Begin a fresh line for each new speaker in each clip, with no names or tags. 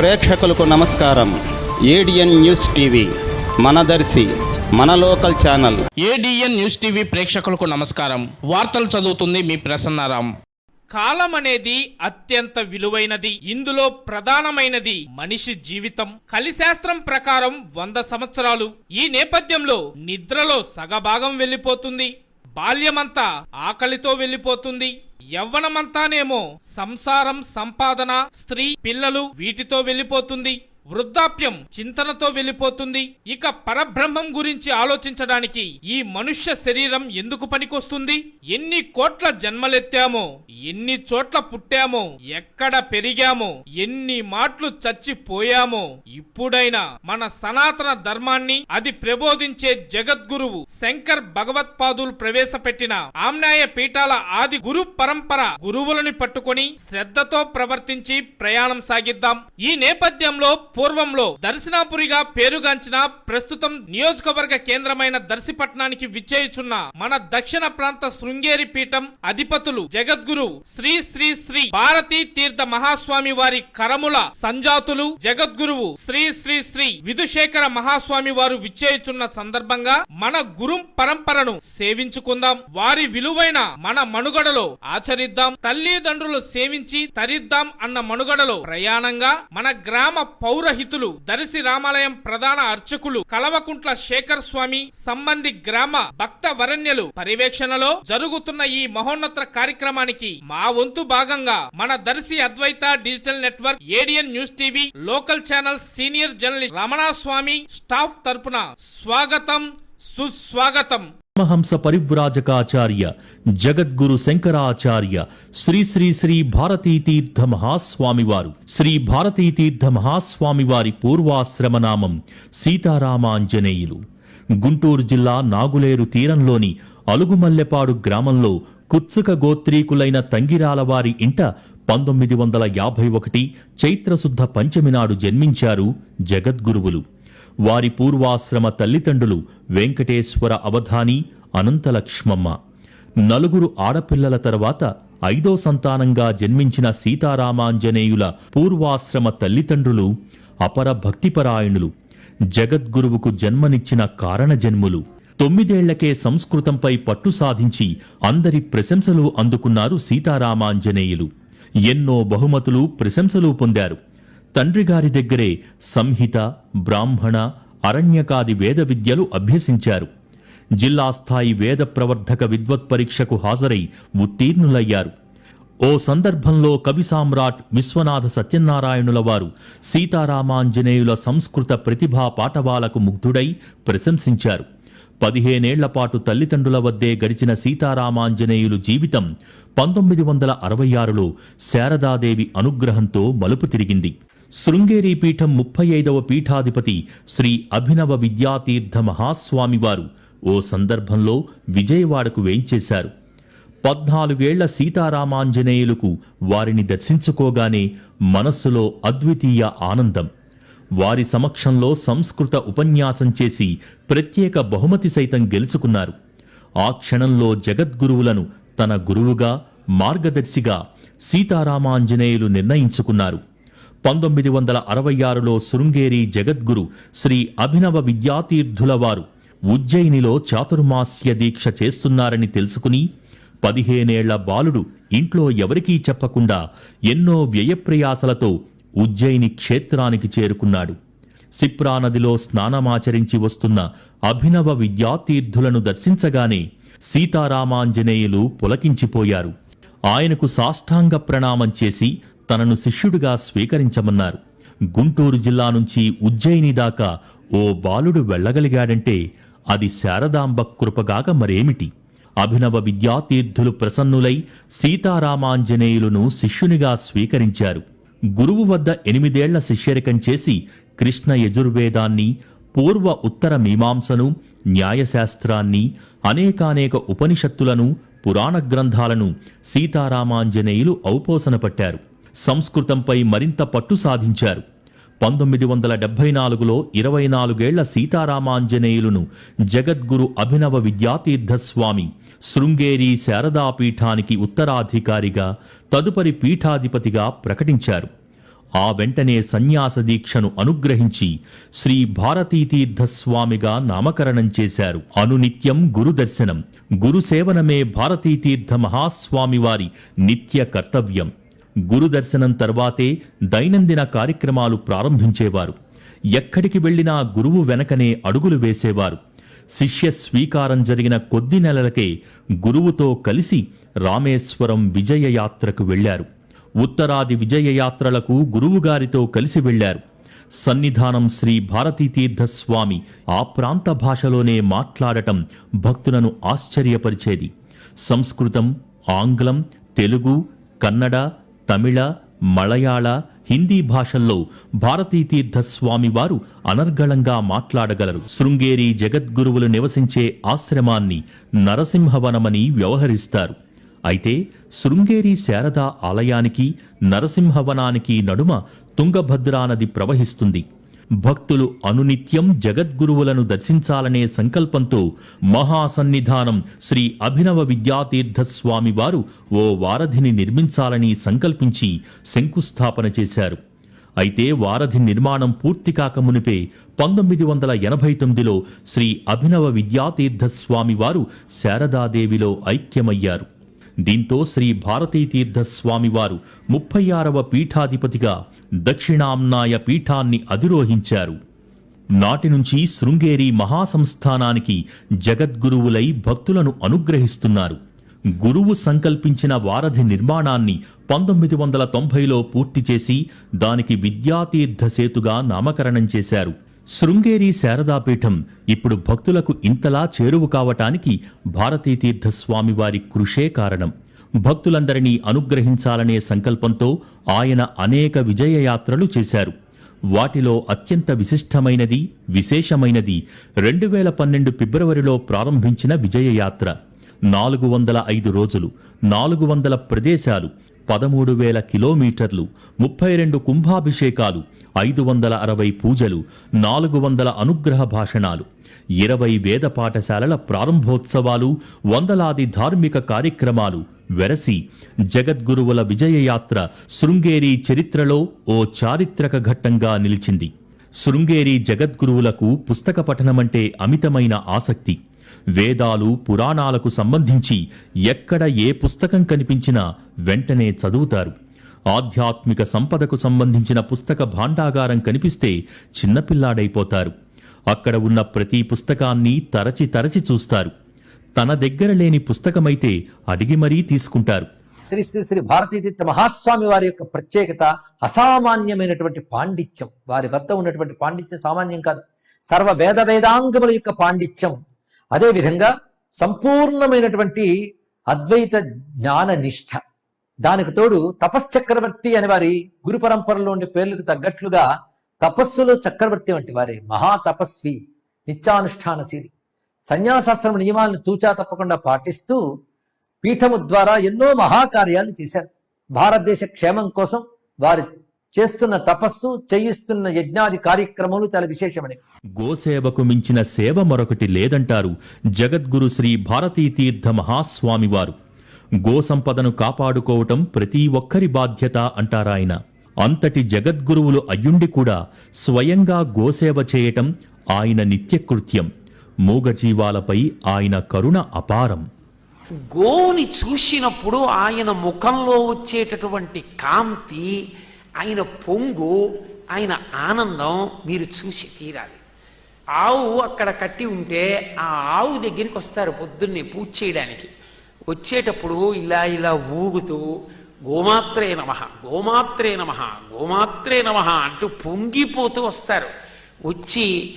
ప్రేక్షకులకు నమస్కారం. ADN news TV మనదర్శి మన local channel.
ADN news TV ప్రేక్షకులకు నమస్కారం. వార్తలు చదువుతుంది మీ ప్రసన్నారాం.
కాలం అనేది అత్యంత విలువైనది. ఇందులో ప్రధానమైనది మనిషి జీవితం. కలిశాస్త్రం ప్రకారం వంద సంవత్సరాలు. ఈ నేపథ్యంలో నిద్రలో సగభాగం వెళ్ళిపోతుంది. బాల్యమంతా ఆకలితో వెళ్ళిపోతుంది. యవ్వనమంతానేమో సంసారం సంపాదన స్త్రీ పిల్లలు వీటితో వెళ్ళిపోతుంది. వృద్ధాప్యం చింతనతో వెళ్ళిపోతుంది. ఇక పరబ్రహ్మం గురించి ఆలోచించడానికి ఈ మనుష్య శరీరం ఎందుకు పనికొస్తుంది? ఎన్ని కోట్ల జన్మలెత్తామో ఎన్ని చోట్ల పుట్టామో ఎక్కడ పెరిగామో ఎన్ని మాటలు చచ్చిపోయామో ఇప్పుడైనా మన సనాతన ధర్మాన్ని అది ప్రబోధించే జగద్గురువు శంకర్ భగవత్పాదులు ప్రవేశపెట్టిన ఆమ్నాయ పీఠాల ఆది గురు పరంపర గురువులని పట్టుకొని శ్రద్ధతో ప్రవర్తించి ప్రయాణం సాగిద్దాం. ఈ నేపథ్యంలో పూర్వంలో దర్శనాపురిగా పేరుగాంచిన ప్రస్తుతం నియోజకవర్గ కేంద్రమైన దర్శిపట్నానికి విచ్చేయుచున్న మన దక్షిణ ప్రాంత శృంగేరి పీఠం అధిపతులు జగద్గురు శ్రీ శ్రీ శ్రీ భారతీ తీర్థ మహాస్వామి వారి కరముల సంజాతులు జగద్గురువు శ్రీ శ్రీ శ్రీ విధుశేఖర మహాస్వామి వారు విచ్చేయుచున్న సందర్భంగా మన గురుం పరంపరను సేవించుకుందాం. వారి విలువైన మన మనుగడలో ఆచరిద్దాం. తల్లిదండ్రులు సేవించి తరిద్దాం అన్న మనుగడలో ప్రయాణంగా మన గ్రామ పౌరహితులు దర్శి రామాలయం ప్రధాన అర్చకులు కలవకుంట్ల శేఖర్ స్వామి సంబంధి గ్రామ భక్త వరణ్యులు పర్యవేక్షణలో జరుగుతున్న ఈ మహోన్నత కార్యక్రమానికి మా వంతు భాగంగా మన Darsi Advaita digital network ADN news TV local channel senior journalist Ramana Swamy staff తరపున స్వాగతం సుస్వాగతం.
పరమహంస పరివ్రాజకాచార్య జగద్గురు శంకరాచార్య శ్రీ శ్రీ శ్రీ భారతీతీర్థ మహాస్వామివారు. శ్రీ భారతీతీర్థ మహాస్వామివారి పూర్వాశ్రమ నామం సీతారామాంజనేయులు. గుంటూరు జిల్లా నాగులేరు తీరంలోని అలుగుమల్లెపాడు గ్రామంలో కుత్సుక గోత్రీకులైన తంగిరాల వారి ఇంట పంతొమ్మిది వందల యాభై ఒకటి చైత్రశుద్ధ పంచమి నాడు జన్మించారు జగద్గురువులు. వారి పూర్వాశ్రమ తల్లిదండ్రులు వెంకటేశ్వర అవధాని అనంతలక్ష్మమ్మ. నలుగురు ఆడపిల్లల తర్వాత ఐదో సంతానంగా జన్మించిన సీతారామాంజనేయుల పూర్వాశ్రమ తల్లిదండ్రులు అపర భక్తిపరాయణులు జగద్గురువుకు జన్మనిచ్చిన కారణజన్ములు. తొమ్మిదేళ్ళకే సంస్కృతంపై పట్టు సాధించి అందరి ప్రశంసలు అందుకున్నారు సీతారామాంజనేయులు. ఎన్నో బహుమతులు ప్రశంసలు పొందారు. తండ్రి గారి దగ్గరే సంహిత బ్రాహ్మణ అరణ్యకాది వేద విద్యలు అభ్యసించారు. జిల్లా స్థాయి వేద ప్రవర్ధక విద్వత్ పరీక్షకు హాజరై ఉత్తీర్ణులయ్యారు. ఓ సందర్భంలో కవి సామ్రాట్ విశ్వనాథ సత్యనారాయణుల వారు సీతారామాంజనేయుల సంస్కృత ప్రతిభా పాఠవాలకు ముగ్ధుడై ప్రశంసించారు. పదిహేనేళ్ళపాటు తల్లిదండ్రుల వద్దే గడిచిన సీతారామాంజనేయులు జీవితం పంతొమ్మిది వందల అరవై ఆరులో శారదాదేవి అనుగ్రహంతో మలుపు తిరిగింది. శృంగేరి పీఠం ముప్పై ఐదవ పీఠాధిపతి శ్రీ అభినవ విద్యాతీర్థ మహాస్వామివారు ఓ సందర్భంలో విజయవాడకు వేయించేశారు. పద్నాలుగేళ్ళ సీతారామాంజనేయులకు వారిని దర్శించుకోగానే మనస్సులో అద్వితీయ ఆనందం. వారి సమక్షంలో సంస్కృత ఉపన్యాసం చేసి ప్రత్యేక బహుమతి సైతం గెలుచుకున్నారు. ఆ క్షణంలో జగద్గురువులను తన గురువుగా మార్గదర్శిగా సీతారామాంజనేయులు నిర్ణయించుకున్నారు. పంతొమ్మిది వందల అరవై ఆరులో శృంగేరి జగద్గురు శ్రీ అభినవ విద్యాతీర్థుల వారు ఉజ్జయినిలో చాతుర్మాస్య దీక్ష చేస్తున్నారని తెలుసుకుని పదిహేనేళ్ళ బాలుడు ఇంట్లో ఎవరికీ చెప్పకుండా ఎన్నో వ్యయప్రయాసలతో ఉజ్జయిని క్షేత్రానికి చేరుకున్నాడు. సిప్రా నదిలో స్నానమాచరించి వస్తున్న అభినవ విద్యాతీర్థులను దర్శించగానే సీతారామాంజనేయులు పులకించిపోయారు. ఆయనకు సాష్టాంగ ప్రణామం చేసి తనను శిష్యుడిగా స్వీకరించమన్నారు. గుంటూరు జిల్లా నుంచి ఉజ్జయిని దాకా ఓ బాలుడు వెళ్ళగలిగాడంటే అది శారదాంబ కృపగాక మరేమిటి? అభినవ విద్యాతీర్థులు ప్రసన్నులై సీతారామాంజనేయులను శిష్యునిగా స్వీకరించారు. గురువు వద్ద ఎనిమిదేళ్ళ శిష్యరికం చేసి కృష్ణ యజుర్వేదాన్ని పూర్వ ఉత్తర మీమాంసను న్యాయశాస్త్రాన్ని అనేకానేక ఉపనిషత్తులను పురాణ గ్రంథాలను సీతారామాంజనేయులు ఔపోసన పట్టారు. సంస్కృతంపై మరింత పట్టు సాధించారు. పంతొమ్మిది వందల డెబ్బై నాలుగులో ఇరవై నాలుగేళ్ళ సీతారామాంజనేయులను జగద్గురు అభినవ విద్యాతీర్థస్వామి శృంగేరి శారదాపీఠానికి ఉత్తరాధికారిగా తదుపరి పీఠాధిపతిగా ప్రకటించారు. ఆ వెంటనే సన్యాస దీక్షను అనుగ్రహించి శ్రీ భారతీతీర్థస్వామిగా నామకరణం చేశారు. అనునిత్యం గురుదర్శనం గురుసేవనమే గురు సేవనమే భారతీతీర్థ మహాస్వామి వారి నిత్య కర్తవ్యం. గురుదర్శనం తర్వాతే దైనందిన కార్యక్రమాలు ప్రారంభించేవారు. ఎక్కడికి వెళ్ళినా గురువు వెనకనే అడుగులు వేసేవారు. శిష్య స్వీకారం జరిగిన కొద్ది నెలలకే గురువుతో కలిసి రామేశ్వరం విజయయాత్రకు వెళ్ళారు ఉత్తరాది విజయయాత్రలకు గురువుగారితో కలిసి వెళ్ళారు సన్నిధానం శ్రీ భారతీతీర్థస్వామి ఆ ప్రాంత భాషలోనే మాట్లాడటం భక్తులను ఆశ్చర్యపరిచేది. సంస్కృతం ఆంగ్లం తెలుగు కన్నడ తమిళ మలయాళ హిందీ భాషల్లో భారతీతీర్థ స్వామి వారు అనర్గళంగా మాట్లాడగలరు. శృంగేరి జగద్గురువులు నివసించే ఆశ్రమాన్ని నరసింహవనమని వ్యవహరిస్తారు. అయితే శృంగేరి శారదా ఆలయానికి నరసింహవనానికి నడుమ తుంగభద్రా నది ప్రవహిస్తుంది. భక్తులు అనునిత్యం జగద్గురువులను దర్శించాలనే సంకల్పంతో మహాసన్నిధానం శ్రీ అభినవ విద్యాతీర్థస్వామివారు వారు ఓ వారధిని నిర్మించాలని సంకల్పించి శంకుస్థాపన చేశారు. అయితే వారధి నిర్మాణం పూర్తి కాకమునిపే పంతొమ్మిది వందల ఎనభై తొమ్మిదిలో శ్రీ అభినవ విద్యాతీర్థస్వామివారు వారు శారదాదేవిలో ఐక్యమయ్యారు. దీంతో శ్రీ భారతీతీర్థస్వామివారు ముప్పై ఆరవ పీఠాధిపతిగా దక్షిణాంనాయ పీఠాన్ని అధిరోహించారు. నాటి నుంచి శృంగేరి మహాసంస్థానానికి జగద్గురువులై భక్తులను అనుగ్రహిస్తున్నారు. గురువు సంకల్పించిన వారధి నిర్మాణాన్ని పంతొమ్మిది వందల తొంభైలో పూర్తి చేసి దానికి విద్యాతీర్థ సేతుగా నామకరణం చేశారు. శృంగేరి శారదాపీఠం ఇప్పుడు భక్తులకు ఇంతలా చేరువు కావటానికి భారతీతీర్థస్వామివారి కృషే కారణం. భక్తులందరినీ అనుగ్రహించాలనే సంకల్పంతో ఆయన అనేక విజయయాత్రలు చేశారు. వాటిలో అత్యంత విశిష్టమైనది విశేషమైనది రెండు వేల పన్నెండు ఫిబ్రవరిలో ప్రారంభించిన విజయయాత్ర. నాలుగు వందల ఐదు రోజులు నాలుగు వందల ప్రదేశాలు పదమూడు వేల కిలోమీటర్లు ముప్పై రెండు కుంభాభిషేకాలు ఐదు వందల అరవై పూజలు నాలుగు వందల అనుగ్రహ భాషణాలు. ఇరవై వేద పాఠశాలల ప్రారంభోత్సవాలు వందలాది ధార్మిక కార్యక్రమాలు వెరసి జగద్గురువుల విజయయాత్ర శృంగేరి చరిత్రలో ఓ చారిత్రక ఘట్టంగా నిలిచింది. శృంగేరి జగద్గురువులకు పుస్తక పఠనమంటే అమితమైన ఆసక్తి. వేదాలు పురాణాలకు సంబంధించి ఎక్కడ ఏ పుస్తకం కనిపించినా వెంటనే చదువుతారు. ఆధ్యాత్మిక సంపదకు సంబంధించిన పుస్తక భాండాగారం కనిపిస్తే చిన్నపిల్లాడైపోతారు. అక్కడ ఉన్న ప్రతి పుస్తకాన్ని తరచి తరచి చూస్తారు. తన దగ్గర లేని పుస్తకమైతే అడిగి మరీ తీసుకుంటారు.
శ్రీ శ్రీ శ్రీ భారతీతీర్థ మహాస్వామి వారి యొక్క ప్రత్యేకత అసామాన్యమైనటువంటి పాండిత్యం. వారి వద్ద ఉన్నటువంటి పాండిత్యం సామాన్యం కాదు. సర్వ వేద వేదాంగముల యొక్క పాండిత్యం. అదేవిధంగా సంపూర్ణమైనటువంటి అద్వైత జ్ఞాన నిష్ఠ దానికి తోడు తపశ్చక్రవర్తి అని వారి గురు పరంపరలో ఉండే పేర్లకు తగ్గట్లుగా తపస్సులో చక్రవర్తి వంటి వారే మహా తపస్వి నిత్యానుష్ఠానశీలి సన్యాసాశ్రమ నియమాలను తూచా తప్పకుండా పాటిస్తూ పీఠము ద్వారా ఎన్నో మహాకార్యాలు చేశారు. భారతదేశ క్షేమం కోసం వారు చేస్తున్న తపస్సు చేయిస్తున్న యజ్ఞాది కార్యక్రమాలు చాలా విశేషమని.
గోసేవకు మించిన సేవ మరొకటి లేదంటారు జగద్గురు శ్రీ భారతీ తీర్థ మహాస్వామివారు. గోసంపదను కాపాడుకోవటం ప్రతి ఒక్కరి బాధ్యత అంటారాయన. అంతటి జగద్గురువులు అయ్యుండి కూడా స్వయంగా గోసేవ చేయటం ఆయన నిత్యకృత్యం. మూగజీవాలపై ఆయన కరుణ అపారం.
గోని చూసినప్పుడు ఆయన ముఖంలో వచ్చేటటువంటి కాంతి ఆయన పొంగు ఆయన ఆనందం మీరు చూసి తీరాలి. ఆవు అక్కడ కట్టి ఉంటే ఆ ఆవు దగ్గరికి వస్తారు పొద్దున్నే పూజ చేయడానికి. వచ్చేటప్పుడు ఇలా ఇలా ఊగుతూ గోమాత్రే నమ గోమాత్రే నమ గోమాత్రే నమ అంటూ పొంగిపోతూ వస్తారు. వచ్చి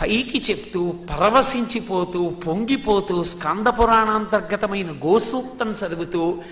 పైకి చెప్తూ పరవశించిపోతూ పొంగిపోతూ స్కంద పురాణాంతర్గతమైన గోసూక్తం చదువుతూ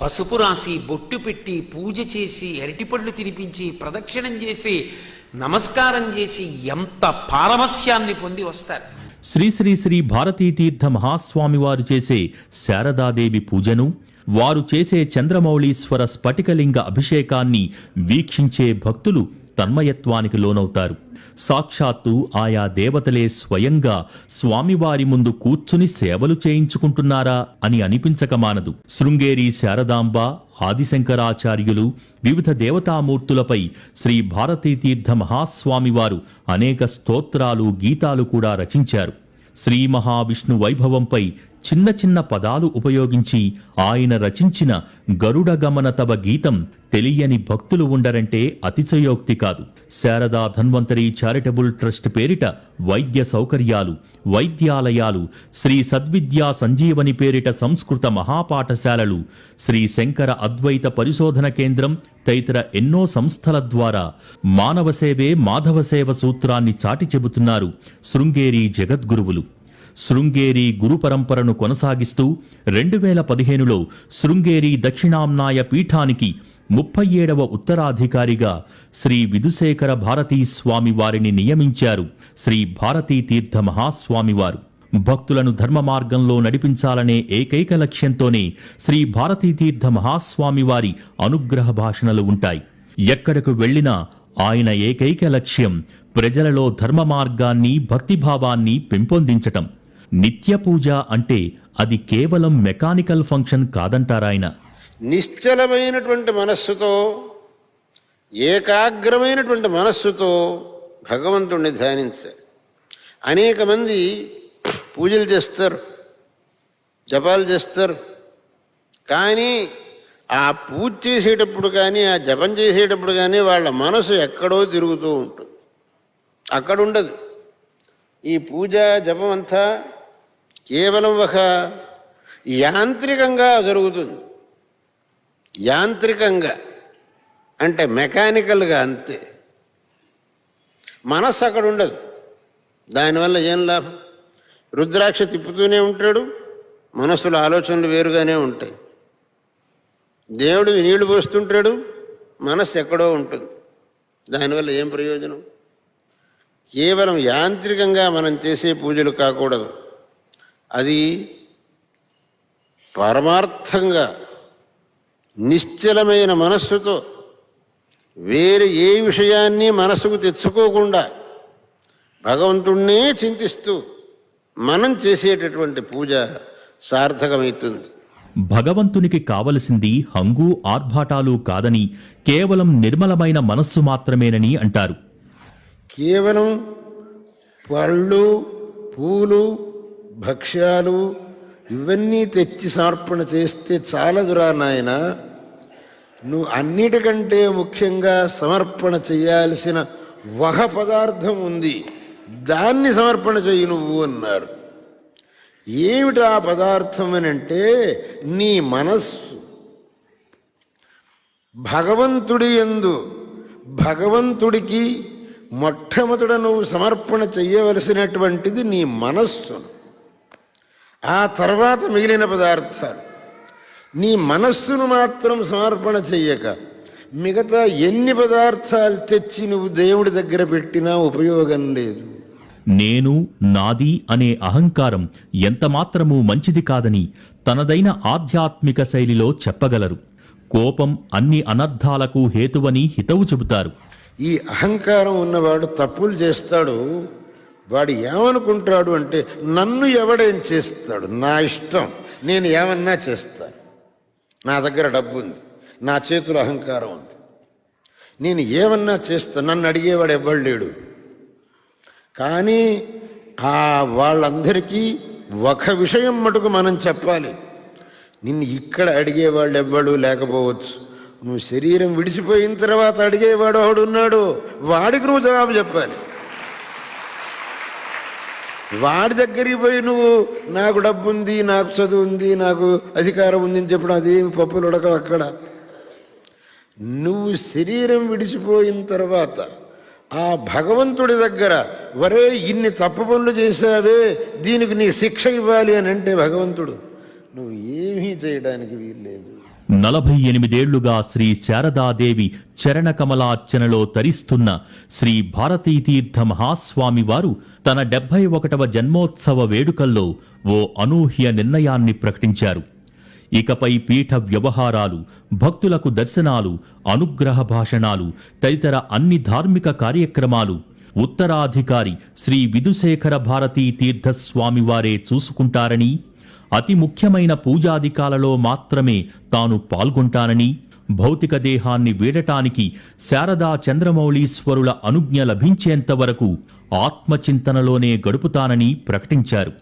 పసుపు రాసి బొట్టు పెట్టి పూజ చేసి అరటిపళ్ళు తినిపించి ప్రదక్షిణం చేసి నమస్కారం చేసి ఎంత పారవస్యాన్ని పొంది వస్తారు.
శ్రీ శ్రీ శ్రీ భారతీతీర్థ మహాస్వామి వారు చేసే శారదాదేవి పూజను వారు చేసే చంద్రమౌళీశ్వర స్ఫటికలింగ అభిషేకాన్ని వీక్షించే భక్తులు తన్మయత్వానికి లోనవుతారు. సాక్షాత్తు ఆయా దేవతలే స్వయంగా స్వామివారి ముందు కూర్చుని సేవలు చేయించుకుంటున్నారా అని అనిపించక మానదు. శృంగేరి శారదాంబ ఆదిశంకరాచార్యులు వివిధ దేవతామూర్తులపై శ్రీ భారతీతీర్థ మహాస్వామివారు అనేక స్తోత్రాలు గీతాలు కూడా రచించారు. శ్రీ మహావిష్ణు వైభవంపై చిన్న చిన్న పదాలు ఉపయోగించి ఆయన రచించిన గరుడగమనతవ గీతం తెలియని భక్తులు ఉండరంటే అతిశయోక్తి కాదు. శారదా ధన్వంతరి చారిటబుల్ ట్రస్ట్ పేరిట వైద్య సౌకర్యాలు వైద్యాలయాలు శ్రీ సద్విద్యా సంజీవని పేరిట సంస్కృత మహాపాఠశాలలు శ్రీ శంకర అద్వైత పరిశోధన కేంద్రం తదితర ఎన్నో సంస్థల ద్వారా మానవ సేవే మాధవ సేవ సూత్రాన్ని చాటి చెబుతున్నారు శృంగేరి జగద్గురువులు. శృంగేరి గురు పరంపరను కొనసాగిస్తూ రెండు వేల పదిహేనులో శృంగేరి దక్షిణాంనాయ పీఠానికి ముప్పై ఏడవ ఉత్తరాధికారిగా శ్రీ విధుశేఖర భారతీ స్వామి వారిని నియమించారు శ్రీ భారతీ తీర్థ మహాస్వామివారు భక్తులను ధర్మ మార్గంలో నడిపించాలనే ఏకైక లక్ష్యంతోనే శ్రీ భారతీ తీర్థ మహాస్వామివారి అనుగ్రహ భాషణలు ఉంటాయి. ఎక్కడకు వెళ్ళినా ఆయన ఏకైక లక్ష్యం ప్రజలలో ధర్మ మార్గాన్ని భక్తిభావాన్ని పెంపొందించటం. నిత్య పూజ అంటే అది కేవలం మెకానికల్ ఫంక్షన్ కాదంటారాయన.
నిశ్చలమైనటువంటి మనస్సుతో ఏకాగ్రమైనటువంటి మనస్సుతో భగవంతుణ్ణి ధ్యానించాలి అనేక మంది పూజలు చేస్తారు జపాలు చేస్తారు. కానీ ఆ పూజ చేసేటప్పుడు కానీ ఆ జపం చేసేటప్పుడు కానీ వాళ్ళ మనసు ఎక్కడో తిరుగుతూ ఉంటుంది. అక్కడ ఉండదు ఈ పూజ జపం అంతా కేవలం ఒక యాంత్రికంగా జరుగుతుంది. యాంత్రికంగా అంటే మెకానికల్గా అంతే. మనస్సు అక్కడ ఉండదు. దానివల్ల ఏం లాభం? రుద్రాక్ష తిప్పుతూనే ఉంటాడు మనస్సులో ఆలోచనలు వేరుగానే ఉంటాయి. దేవుడు నీళ్ళు పోస్తుంటాడు మనస్సు ఎక్కడో ఉంటుంది. దానివల్ల ఏం ప్రయోజనం? కేవలం యాంత్రికంగా మనం చేసే పూజలు కాకూడదు. అది పరమార్థంగా నిశ్చలమైన మనస్సుతో వేరే ఏ విషయాన్ని మనసుకు తెచ్చుకోకుండా భగవంతుణ్ణే చింతిస్తూ మనం చేసేటటువంటి పూజ సార్థకమవుతుంది.
భగవంతునికి కావలసింది హంగు ఆర్భాటాలు కాదని కేవలం నిర్మలమైన మనస్సు మాత్రమేనని అంటారు.
కేవలం పళ్ళు పూలు భక్ష్యాలు ఇవన్నీ తెచ్చి సమర్పణ చేస్తే చాలదురా నాయన. నువ్వు అన్నిటికంటే ముఖ్యంగా సమర్పణ చేయాల్సిన వహ పదార్థం ఉంది. దాన్ని సమర్పణ చెయ్యి నువ్వు అన్నారు. ఏమిటి ఆ పదార్థం అని అంటే నీ మనస్సు. భగవంతుడి ఎందు భగవంతుడికి మొట్టమొదట నువ్వు సమర్పణ చెయ్యవలసినటువంటిది నీ మనస్సును. ఆ తర్వాత మిగిలిన పదార్థాలు. నీ మనస్సును మాత్రం సమర్పణ చెయ్యక మిగతా ఎన్ని పదార్థాలు తెచ్చి నువ్వు దేవుడి దగ్గర పెట్టినా ఉపయోగం లేదు.
నేను నాది అనే అహంకారం ఎంతమాత్రమూ మంచిది కాదని తనదైన ఆధ్యాత్మిక శైలిలో చెప్పగలరు. కోపం అన్ని అనర్థాలకు హేతువని హితవు చెబుతారు.
ఈ అహంకారం ఉన్నవాడు తప్పులు చేస్తాడు వాడు ఏమనుకుంటాడు అంటే నన్ను ఎవడేం చేస్తాడు? నా ఇష్టం. నేను ఏమన్నా చేస్తాను. నా దగ్గర డబ్బు ఉంది నా చేతులు అహంకారం ఉంది. నేను ఏమన్నా చేస్తాను నన్ను అడిగేవాడు ఎవ్వడు లేడు. కానీ ఆ వాళ్ళందరికీ ఒక విషయం మటుకు మనం చెప్పాలి. నిన్ను ఇక్కడ అడిగేవాళ్ళు ఎవ్వడు లేకపోవచ్చు. నువ్వు శరీరం విడిచిపోయిన తర్వాత అడిగేవాడు ఒకడున్నాడు. వాడికి నువ్వు జవాబు చెప్పాలి. వాడి దగ్గరికి పోయి నువ్వు నాకు డబ్బు ఉంది నాకు చదువు ఉంది నాకు అధికారం ఉంది అని చెప్పడం అదేమి పప్పులు ఉడకవు అక్కడ. నువ్వు శరీరం విడిచిపోయిన తర్వాత ఆ భగవంతుడి దగ్గర వరే ఇన్ని తప్పు పనులు చేశావే దీనికి నీ శిక్ష ఇవ్వాలి అని అంటే భగవంతుడు నువ్వు ఏమీ చేయడానికి వీల్లేదు.
నలభై ఎనిమిదేళ్ళుగా శ్రీ శారదాదేవి చరణకమలార్చనలో తరిస్తున్న శ్రీ భారతీతీర్థ మహాస్వామివారు తన డెబ్బై ఒకటవ జన్మోత్సవ వేడుకల్లో ఓ అనూహ్య నిర్ణయాన్ని ప్రకటించారు. ఇకపై పీఠ వ్యవహారాలు భక్తులకు దర్శనాలు అనుగ్రహ భాషణాలు తదితర అన్ని ధార్మిక కార్యక్రమాలు ఉత్తరాధికారి శ్రీ విధుశేఖర భారతీ తీర్థస్వామివారే చూసుకుంటారని అతి ముఖ్యమైన పూజాధికాలలో మాత్రమే తాను పాల్గొంటానని భౌతిక దేహాన్ని వీడటానికి శారదా చంద్రమౌళీశ్వరుల అనుజ్ఞ లభించేంత వరకు ఆత్మచింతనలోనే గడుపుతానని ప్రకటించారు.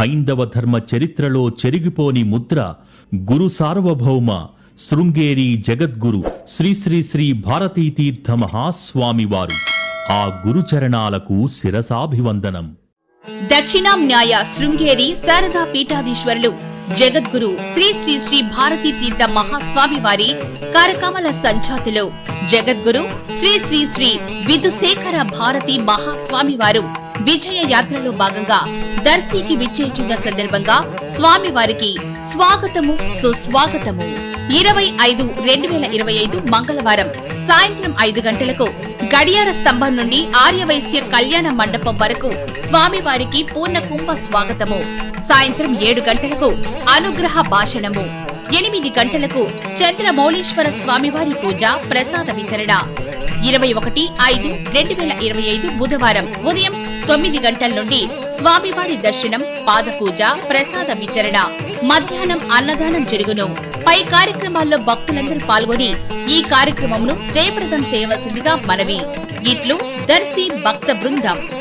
హైందవ ధర్మ చరిత్రలో చెరిగిపోని ముద్ర గురు సార్వభౌమ శృంగేరి జగద్గురు శ్రీశ్రీశ్రీ భారతీతీర్థ మహాస్వామివారు. ఆ గురుచరణాలకు శిరసాభివందనం.
దక్షిణాంన్యాయ శృంగేరి శారదా పీఠాధీశ్వరులు జగద్గురు శ్రీ శ్రీ శ్రీ భారతీ తీర్థ మహాస్వామి వారి కరకమల సంచాతిలో జగద్గురు శ్రీ శ్రీ శ్రీ విధుశేఖర భారతి మహాస్వామి వారు విజయ యాత్రలో భాగంగా దర్శికి విచ్చేచున్న సందర్భంగా స్వామి వారికి స్వాగతము సుస్వాగతము. ఇరవై ఐదు రెండు వేల ఇరవై ఐదు మంగళవారం సాయంత్రం ఐదు గంటలకు గడియార స్తంభం నుండి ఆర్యవైశ్య కళ్యాణ మండపం వరకు స్వామివారికి పూర్ణ కుంభ స్వాగతము. సాయంత్రం ఏడు గంటలకు అనుగ్రహ భాషణము. ఎనిమిది గంటలకు చంద్రమౌళీశ్వర స్వామివారి పూజ ప్రసాద వితరణ. ఇరవై ఒకటి ఐదు రెండు వేల ఇరవై ఐదు బుధవారం ఉదయం తొమ్మిది గంటల నుండి స్వామివారి దర్శనం పాదపూజ ప్రసాద వితరణ. మధ్యాహ్నం అన్నదానం జరుగును. పై కార్యక్రమాల్లో భక్తులందరూ పాల్గొని ఈ కార్యక్రమమును జయప్రదం చేయవలసిందిగా మనవి. ఇట్లు దర్శి భక్త బృందం.